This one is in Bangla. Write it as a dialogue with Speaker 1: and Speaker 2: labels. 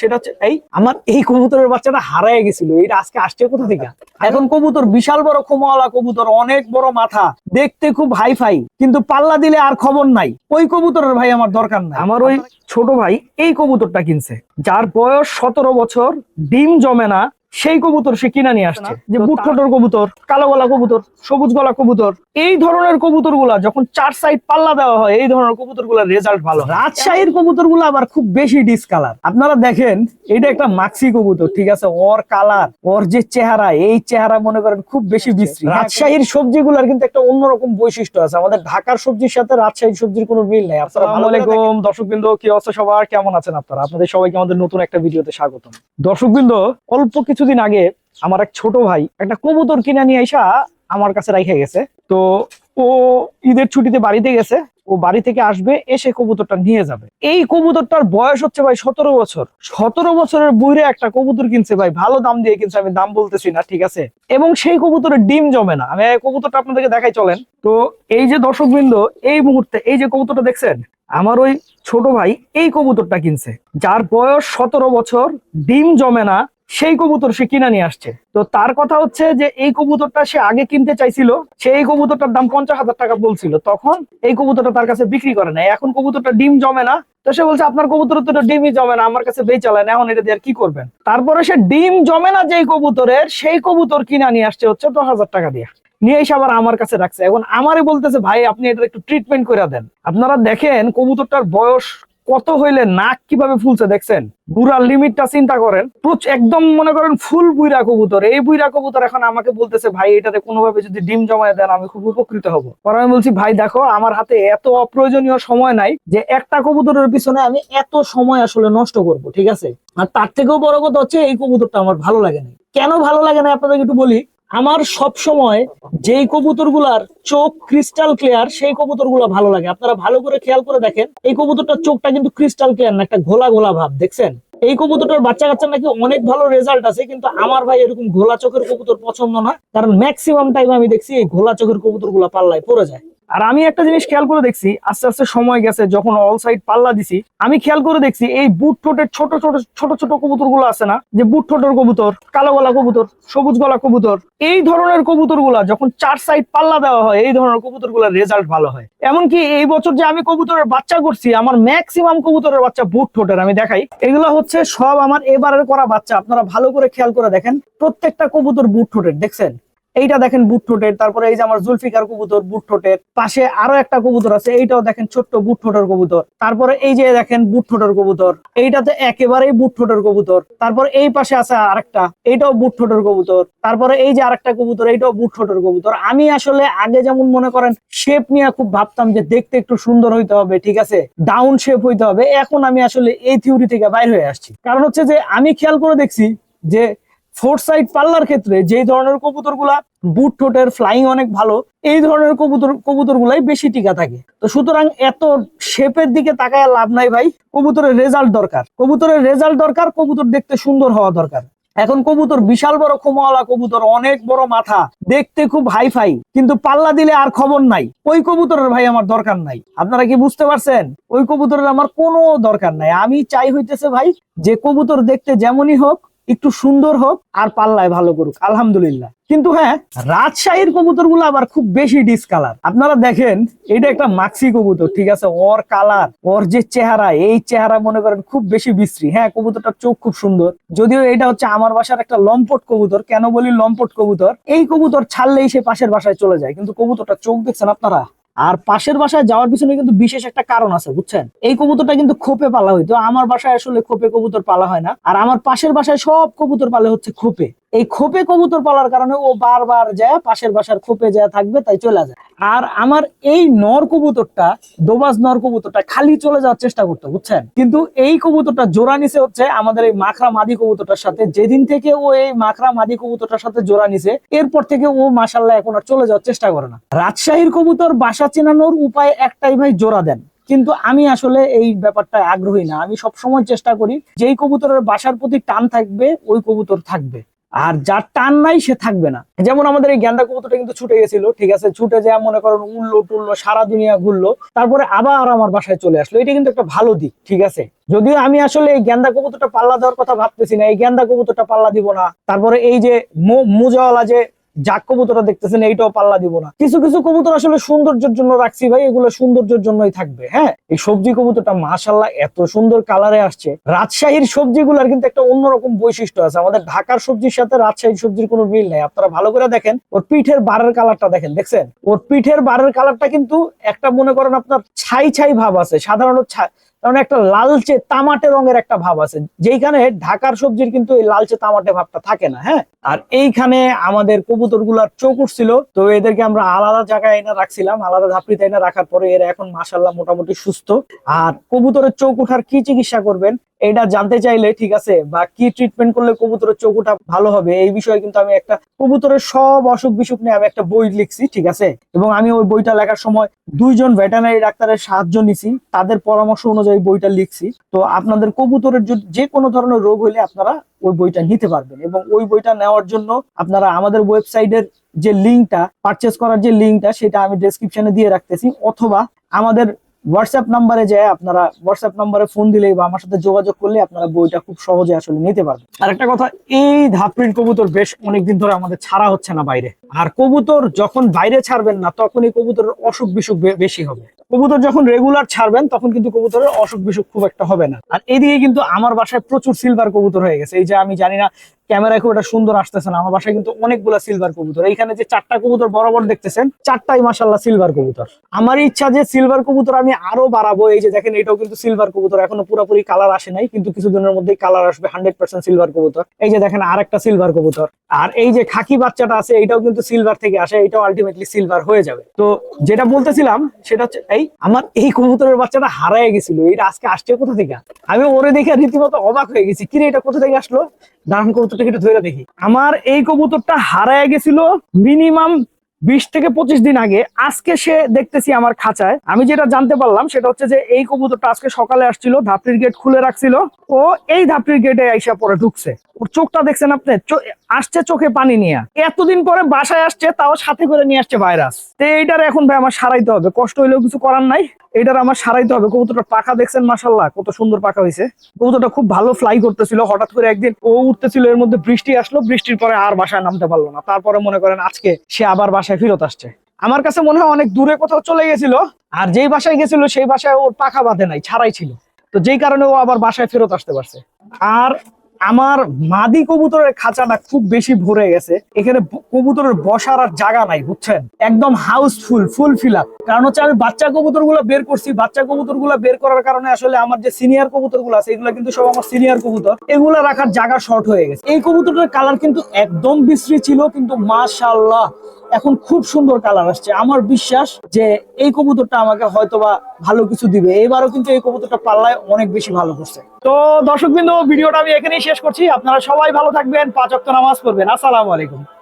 Speaker 1: সেটা হচ্ছে এই আমার এই কবুতরের বাচ্চাটা হারায় গেছিল এটা আজকে আসছে কোথা থেকে? এখন কবুতর বিশাল বড় খোমাওয়ালা কবুতর অনেক বড় মাথা দেখতে খুব হাই ফাই কিন্তু পাল্লা দিলে আর খবর নাই। ওই কবুতরের ভাই আমার দরকার নাই। আমার ওই ছোট ভাই এই কবুতরটা কিনছে যার বয়স সতেরো বছর ডিম জমে না সেই কবুতর সে কিনা নিয়ে আসছে। যে বুট ঠোঁটের কবুতর কালো গলা কবুতর সবুজ গলা কবুতর এই ধরনের কবুতরগুলা যখন চার সাইড পাল্লা দেওয়া হয় এই ধরনের কবুতরগুলার রেজাল্ট ভালো রাজশাহীর কবুতরগুলো আবার খুব বেশি ডিসকালার আপনারা দেখেন এটা একটা মাক্সি কবুতর ঠিক আছে? ওর কালার ওর যে চেহারা এই চেহারা মনে করেন খুব বেশি বিশ্রী। রাজশাহীর সবজিগুলার কিন্তু একটা অন্যরকম বৈশিষ্ট্য আছে। আমাদের ঢাকার সবজির সাথে রাজশাহীর সবজির কোনো মিল নেই। আসসালামু আলাইকুম দর্শকবৃন্দ কি অবস্থা সবার? কেমন আছেন আপনারা? আপনাদের সবাইকে আমাদের নতুন একটা ভিডিওতে স্বাগতম। দর্শকবৃন্দ অল্প কিছুদিন আগে আমার এক ছোট ভাই একটা কবুতর কিনে নিয়ে আইসা আমার কাছে রেখে গেছে। তো ও ঈদের ছুটিতে বাড়িতে গেছে। ও বাড়ি থেকে আসবে, এসে কবুতরটা নিয়ে যাবে। এই কবুতরটার বয়স হচ্ছে ভাই সতেরো বছর। সতেরো বছরের বুড়ে একটা কবুতর কিনছে ভাই, ভালো দাম দিয়ে কিনছে, আমি দাম বলতেছি না, ঠিক আছে? এবং সেই কবুতরের ডিম জমে না। আমি কবুতরটা আপনাদেরকে দেখাই, চলেন। তো এই যে দর্শকবৃন্দ, এই মুহূর্তে এই যে কবুতরটা দেখছেন, আমার ওই ছোট ভাই এই কবুতরটা কিনছে। যার বয়স সতেরো বছর, ডিম জমে না সেই কবুতর সে কিনা নিয়ে আসছে। তো তার কথা হচ্ছে যে, এই কবুতরটা সে আগে কিনতে চাইছিল, সে এই কবুতরটার দাম পঞ্চাশ হাজার টাকা বলছিল। তখন এই কবুতরটা তার কাছে বিক্রি করে না এখন কবুতরটা ডিম জমে না। তো সে বলছে, আপনার কবুতর তো ডিমই জমে না, আমার কাছে বেচালেন এখন এটা দিয়ে আর কি করবেন? তারপরে সে ডিম জমে না যেই কবুতরের, সেই কবুতর কিনা নিয়ে আসছে হচ্ছে দশ হাজার টাকা দিয়ে। নিয়ে এসে আবার আমার কাছে রাখছে। এখন আমারই বলতেছে, ভাই, আপনি এটা একটু ট্রিটমেন্ট করে দেন। আপনারা দেখেন, কবুতরটার বয়স কত হইলে নাক কীভাবে ফুলছে দেখছেন? বুড়ার লিমিটটা চিন্তা করেন। একদম মনে করেন ফুল বুইরা কবুতর। এই বুইরা কবুতর এখন আমাকে বলতেছে, ভাই, এটাতে কোনোভাবে যদি ডিম জমায় দেন, আমি খুব উপকৃত হব। পরে আমি বলছি, ভাই, দেখো, আমার হাতে এত অপ্রয়োজনীয় সময় নাই যে একটা কবুতরের পিছনে আমি এত সময় আসলে নষ্ট করব, ঠিক আছে? আর তার থেকেও বড় কথা হচ্ছে, এই কবুতরটা আমার ভালো লাগে না কেন ভালো লাগে না আপনাদের একটু বলি। আমার সব সময় যেই কবুতরগুলার চোখ ক্রিস্টাল ক্লিয়ার সেই কবুতরগুলো ভালো লাগে। আপনারা ভালো করে খেয়াল করে দেখেন, এই কবুতরটার চোখটা কিন্তু ক্রিস্টাল ক্লিয়ার না একটা ঘোলা ঘোলা ভাব, দেখছেন? এই কবুতরটার বাচ্চা কাচ্চা নাকি অনেক ভালো রেজাল্ট আছে, কিন্তু আমার ভাই এরকম ঘোলা চোখের কবুতর পছন্দ না, কারণ ম্যাক্সিমাম টাইম আমি দেখছি এই ঘোলা চোখের কবুতরগুলা পাল্লায় পড়ে যায়। আর আমি একটা জিনিস খেয়াল করে দেখছি, আস্তে আস্তে সময় গেছে, যখন অল সাইড পাল্লা দিছি, আমি খেয়াল করে দেখছি এই বুট ঠোঁটের ছোট ছোট ছোট ছোট কবুতরগুলো আছে না, যে বুট ঠোঁটের কবুতর, কালো গলা কবুতর, সবুজ গলা কবুতর, এই ধরনের কবুতরগুলা যখন চার সাইড পাল্লা দেওয়া হয়, এই ধরনের কবুতরগুলার রেজাল্ট ভালো হয়। এমনকি এই বছর যে আমি কবুতরের বাচ্চা করছি, আমার ম্যাক্সিমাম কবুতরের বাচ্চা বুট ঠোঁটের, আমি দেখাই। এগুলো হচ্ছে সব আমার এবারের করা বাচ্চা, আপনারা ভালো করে খেয়াল করে দেখেন, প্রত্যেকটা কবুতর বুট ঠোঁটের, দেখছেন? এইটা দেখেন বুট ঠোঁটের, তারপরে এই যে আমার জুলফিকার কবুতর, বুট ঠোঁটের। পাশে আরও একটা কবুতর আছে, এইটাও দেখেন ছোট্ট বুট ঠোঁটের কবুতর। তারপরে এই যে দেখেন বুট ঠোঁটের কবুতর, এইটাতে একেবারেই বুট ঠোঁটের কবুতর। তারপর এই পাশে আছে আরেকটা, এইটাও বুট ঠোঁটের কবুতর। তারপরে এই যে আরেকটা কবুতর, এইটাও বুট ঠোঁটের কবুতর। আমি আসলে আগে যেমন মনে করেন শেপ নিয়ে খুব ভাবতাম যে দেখতে একটু সুন্দর হইতে হবে, ঠিক আছে? ডাউন শেপ হইতে হবে। এখন আমি আসলে এই থিওরি থেকে বাইর হয়ে আসছি। কারণ হচ্ছে যে, আমি খেয়াল করে দেখছি যে ফোর সাইড পাল্লার ক্ষেত্রে যে ধরনের কবুতরগুলা বুট ঠোঁটের ফ্লাইং অনেক ভালো, এই ধরনের কবুতর কবুতর গুলাই বেশি টিকা থাকে। তো সুতরাং এত শেপের দিকে তাকায় লাভ নাই ভাই, কবুতরের রেজাল্ট দরকার। কবুতরের রেজাল্ট দরকার, কবুতর দেখতে সুন্দর হওয়া দরকার। এখন কবুতর বিশাল বড় খোমাওয়ালা কবুতর, অনেক বড় মাথা, দেখতে খুব হাইফাই কিন্তু পাল্লা দিলে আর খবর নাই। ওই কবুতরের ভাই আমার দরকার নাই। আপনারা কি বুঝতে পারছেন? ওই কবুতরের আমার কোনো দরকার নাই। আমি চাই হইতেছে ভাই, যে কবুতর দেখতে যেমনই হোক একটু সুন্দর হোক আর পাল্লায় ভালো করুক, আলহামদুলিল্লাহ। কিন্তু হ্যাঁ রাজশাহীর কবুতরগুলো আবার খুব বেশি ডিসকালার আপনারা দেখেন, এটা একটা মাক্সি কবুতর, ঠিক আছে? ওর কালার ওর যে চেহারা, এই চেহারা মনে করেন খুব বেশি বিশ্রী। হ্যাঁ কবুতরটার চোখ খুব সুন্দর। যদিও এটা হচ্ছে আমার বাসার একটা লম্পট কবুতর, কেন বলি লম্পট কবুতর? এই কবুতর ছাড়লেই সে পাশের বাসায় চলে যায়, কিন্তু কবুতরটা চোখ দেখছেন আপনারা? আর পাশের বাসায় যাওয়ার পিছনে কিন্তু বিশেষ একটা কারণ আছে, বুঝছেন? এই কবুতরটা কিন্তু খোপে পালা হইতো আমার বাসায় আসলে খোপে কবুতর পালা হয় না। আর আমার পাশের বাসায় সব কবুতর পালে হচ্ছে খোপে। এই খোপে কবুতর পালার কারণে ও বারবার যায়, পাশের বাসার খোপে যায়, থাকবে, তাই চলে যায়। আর আমার এই নর কবুতরটা, দোবাজ নর কবুতরটা খালি চলে যাওয়ার চেষ্টা করতো, বুঝছেন? কিন্তু এই কবুতরটা জোড়া নিছে হচ্ছে আমাদের এই মাখরা মাদি কবুতরটার সাথে। যেদিন থেকে ও এই মাখরা মাদি কবুতরটার সাথে জোড়া নিছে, এরপর থেকে ও মাসাল্লাহ এখন আর চলে যাওয়ার চেষ্টা করে না। রাজশাহীর কবুতর বাসা চেনানোর উপায় একটাই ভাই, জোড়া দেন। কিন্তু আমি আসলে এই ব্যাপারটা আগ্রহী না। আমি সবসময় চেষ্টা করি, যেই কবুতরের বাসার প্রতি টান থাকবে, ওই কবুতর থাকবে। আর যার টান নাই, সে থাকবে না। যেমন আমাদের এই গেন্দা কবুতরটা কিন্তু ছুটে গেছিল, ঠিক আছে? ছুটে যা মনে করেন উল্লো টুল্লো সারা দুনিয়া ঘুরলো, তারপরে আবার আমার বাসায় চলে আসলো। এটা কিন্তু একটা ভালো দিক, ঠিক আছে? যদিও আমি আসলে এই গেন্দা কবুতরটা পাল্লা দেওয়ার কথা ভাবতেছি না, এই গেন্দা কবুতরটা পাল্লা দিব না। তারপরে এই যে মোজাওয়ালা যে জাক কবুতরটা দেখতেছেন, এইটাও পাল্লা দিব না। কিছু কিছু কবুতর আসলে সৌন্দর্যের জন্য রাখছি ভাই, এগুলো সৌন্দর্যের জন্যই থাকবে হ্যাঁ? এই সবজি কবুতরটা মাশাল্লাহ এত সুন্দর কালারে আসছে। রাজশাহীর সবজিগুলোর কিন্তু একটা অন্যরকম বৈশিষ্ট্য আছে। আমাদের ঢাকার সবজির সাথে রাজশাহীর সবজির কোনো মিল নাই। আপনারা ভালো করে দেখেন, ওর পিঠের বারের কালারটা দেখেন, দেখছেন? ওর পিঠের বারের কালারটা কিন্তু একটা, মনে করেন আপনার ছাই ছাই ভাব আছে। সাধারণত কারণ একটা লালচে তামাটে রঙের একটা ভাব আছে। যেইখানে ঢাকার সবজির কিন্তু এই লালচে তামাটে ভাবটা থাকে না হ্যাঁ? আর এইখানে আমাদের কবুতরগুলার চোখ উঠছিল, তো এদেরকে আমরা আলাদা জায়গায় এনে রাখছিলাম, আলাদা ধাপড়িতে এনে রাখার পরে এরা এখন মাসাল্লাহ মোটামুটি সুস্থ। আর কবুতরের চোখ উঠার কি চিকিৎসা করবেন, এটা জানতে চাইলে, ঠিক আছে, বা কি ট্রিটমেন্ট করলে কবুতরের চোখ উঠা ভালো হবে, এই বিষয়ে কিন্তু আমি একটা কবুতরের সব অসুখ বিসুখ নিয়ে আমি একটা বই লিখছি, ঠিক আছে? এবং আমি ওই বইটা লেখার সময় দুইজন ভেটেনারি ডাক্তারের সাহায্য নিছি, তাদের পরামর্শ অনুযায়ী বইটা লিখছি। তো আপনাদের কবুতরের যে কোনো ধরনের রোগ হলে আপনারা ওই বইটা নিতে পারবেন। এবং ওই বইটা নেওয়ার জন্য আপনারা আমাদের ওয়েবসাইটের যে লিঙ্কটা পারচেস করার যে লিঙ্কটা, সেটা আমি ডেসক্রিপশনে দিয়ে রাখতেছি। অথবা আমাদের হোয়াটসঅ্যাপ নাম্বারে যায় আপনারা হোয়াটসঅ্যাপ নাম্বারে ফোন দিলে বা আমার সাথে যোগাযোগ করলে আপনারা বইটা খুব সহজে আসলে নিতে পারবেন। আর একটা কথা, এই ধাপড়ির কবুতর বেশ অনেকদিন ধরে আমাদের ছাড়া হচ্ছে না বাইরে। আর কবুতর যখন বাইরে ছাড়বেন না, তখনই কবুতরের অসুখ বিসুখ বেশি হবে। কবুতর যখন রেগুলার ছাড়বেন, তখন কিন্তু কবুতরের অসুখ বিসুখ খুব একটা হবে না। আর এদিকে কিন্তু আমার বাসায় প্রচুর সিলভার কবুতর হয়ে গেছে। এই যে আমি জানি না ক্যামেরায় খুব একটা সুন্দর আসতেছে না। আমার বাসায় কিন্তু অনেকগুলা সিলভার কবুতর। এইখানে যে চারটা কবুতর বরাবর দেখতেছেন, চারটাই মাসাল্লাহ সিলভার কবুতর। আমার ইচ্ছা যে সিলভার কবুতর আমি আরও বাড়াবো, এই যে দেখেন, এটাও কিন্তু সিলভার কবুতর। এখনও পুরোপুরি কালার আসে নাই, কিন্তু কিছুদিনের মধ্যেই কালার আসবে হান্ড্রেড পার্সেন্ট সিলভার কবুতর। এই যে দেখেন আর একটা সিলভার কবুতর। আর এই যে খাকি বাচ্চাটা আছে, এটাও কিন্তু সিলভার থেকে আসে, এটাও আলটিমেটলি সিলভার হয়ে যাবে। তো যেটা বলতেছিলাম, সেটা হচ্ছে, এই আমার এই কবুতরের বাচ্চাটা হারায় গেছিল। এটা আজকে আসছে কোথা থেকে? আমি ওরে দেখে রীতিমতো অবাক হয়ে গেছি। কিরে, এটা কোথা থেকে আসলো? দাঁড়ান কবুতরটাকে একটু ধরে দেখি। আমার এই কবুতরটা হারায় গেছিল মিনিমাম বিশ থেকে পঁচিশ দিন আগে। আজকে সে দেখতেছি আমার খাঁচায়। আমি যেটা জানতে পারলাম সেটা হচ্ছে যে এই কবুতরটা আজকে সকালে আসছিল, ধাপড়ির গেট খুলে রাখছিল। ও এই ধাপড়ির গেটে আইসা পরে ঢুকছে। ওর চোখটা দেখছেন আপনি? আসছে চোখে পানি নিয়ে। এতদিন পরে বাসায় আসছে, তাও সাথে করে নিয়ে আসছে ভাইরাস। তো এইটার এখন ভাই আমার সারাইতে হবে। কষ্ট হইলেও কিছু করার নাই। এটার আমার সারাইতে হবে। কবুতরটা পাখা দেখছেন মাসাল্লাহ কত সুন্দর পাখা হয়েছে কবুতরটা খুব ভালো ফ্লাই করতেছিল। হঠাৎ করে একদিন ও উঠতেছিল, এর মধ্যে বৃষ্টি আসলো। বৃষ্টির পরে আর বাসায় নামতে পারল না। তারপরে মনে করেন আজকে সে আবার বাসায় ফেরত আসছে। আমার কাছে মনে হয় অনেক দূরে কোথাও চলে গেছিল। আর যেই বাসায় গেছিল, সেই বাসায় ওর পাখা বাঁধে নাই, ছাড়াই ছিল। তো যেই কারণে ও আবার বাসায় ফেরত আসতে পারছে। আর আমার মাদি কবুতরের খাঁচাটা খুব বেশি ভরে গেছে। এখানে কবুতরের বসার আর জায়গা নাই, বুঝছেন? একদম হাউসফুল ফুল ফিল আপ কারণ হচ্ছে আমি বাচ্চা কবুতরগুলো বের করছি, বাচ্চা কবুতরগুলো বের করার কারণে আসলে আমার যে সিনিয়র কবুতরগুলো আছে, এগুলো কিন্তু সব আমার সিনিয়র কবুতর। এগুলো রাখার জায়গা শর্ট হয়ে গেছে। এই কবুতরের কালার কিন্তু একদম বিশ্রী ছিল, কিন্তু মাশাল্লাহ এখন খুব সুন্দর কালার আসছে। আমার বিশ্বাস যে এই কবুতরটা আমাকে হয়তোবা ভালো কিছু দিবে। এবারও কিন্তু এই কবুতরটা পাল্লায় অনেক বেশি ভালো করছে। তো দর্শক বিন্দু ভিডিওটা আমি এখানেই শেষ করছি। আপনারা সবাই ভালো থাকবেন, পাঁচ অক্ত নামাজ পড়বেন। আসসালাম আলাইকুম।